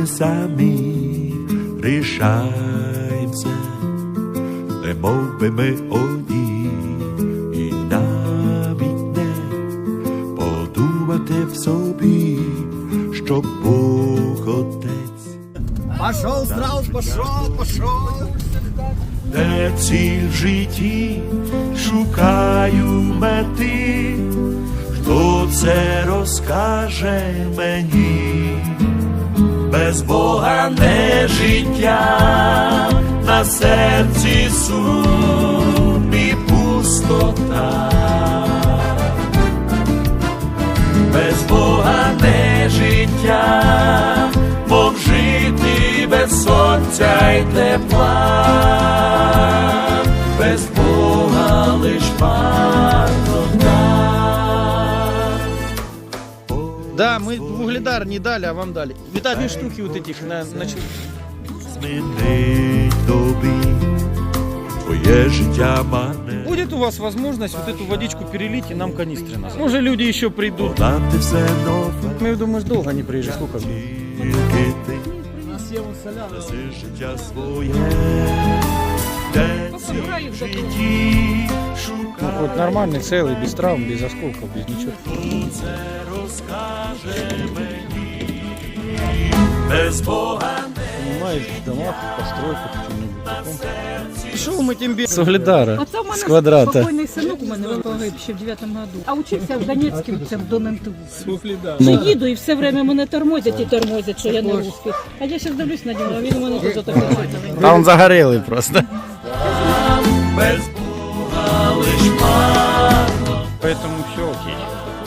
ми самі рішаємося, немов би ми одні, і навіть не подумати в собі, що Бог Отець. Пошел, страус, пошел, пошел. Де ціль в житті шукаю мети, хто це розкаже мені, без Бога не життя, на серці сум і пустота, без Бога не життя, мов жити без сонця й тепла, Да, мы в угледар не дали, а вам дали. Виталий, штуки вот этих на, на чер- Змінить тобі твоє життя мане. Будет у вас возможность вот эту водичку перелить и нам канистры назад. Может, люди еще придут. Подати все нове, Мы думаешь, долго не приезжать, сколько? тільки ти даси життя своє, де ціль в житті шукає. Вот нормальный, целый, без травм, без осколков, без ничего. це розкаже мені, без Бога Понимаешь, в домах, в постройках, в чем-нибудь таком. Шел мы тем С угледара, Оце в мене с квадрата. покойний синок у мене він погиб ще в 9-му году. А учився в Донецькому, це в Доненту. Ну. Ще їду і все время мене тормозять і тормозять, що я не русський. А я зараз дивлюсь на нього, а він у мене тут отак читає. А он загорелый просто. без Бога лиш марно. Поэтому все окей.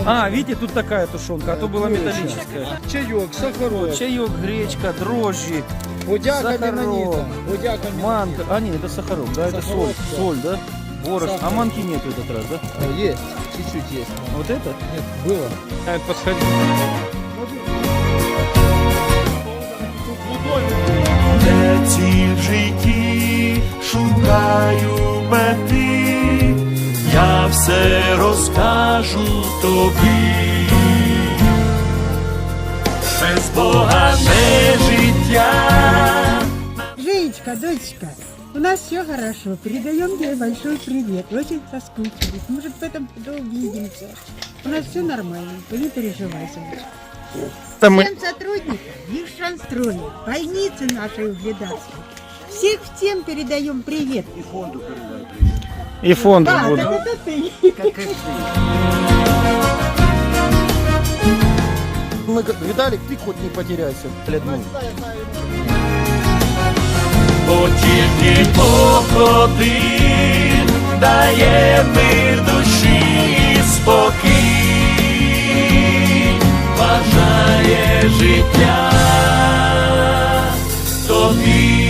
А, видите, тут такая тушенка, а то была металлическая. Чаек, сахарок, Чаек, гречка, дрожжи, будяка Сахарок. менанита, будяка манка. А, нет, это сахарок, да, это соль. Соль, да? Борошно. А манки нет в этот раз, да? менанита. Есть, чуть-чуть есть. Вот это? Нет, было. А, это подходи. Ціль все розкажу тобі. Без Бога не життя. Женечка, дочка, у нас все хорошо. Передаем тебе большой привет. Очень соскучились. Может, в этом году увидимся. У нас все нормально. Ты не переживай, Сонечка. Там мы... Всем сотрудникам Виршанстроя, больницы нашей угледарской. Всех всем передаем привет. И фонд Да, буду. так это ты. Мы, как- Виталик, ты хоть не потеряйся. Блядь, ну. Бо тільки Бог один дає мир душі і спокій, бажає життя тобі.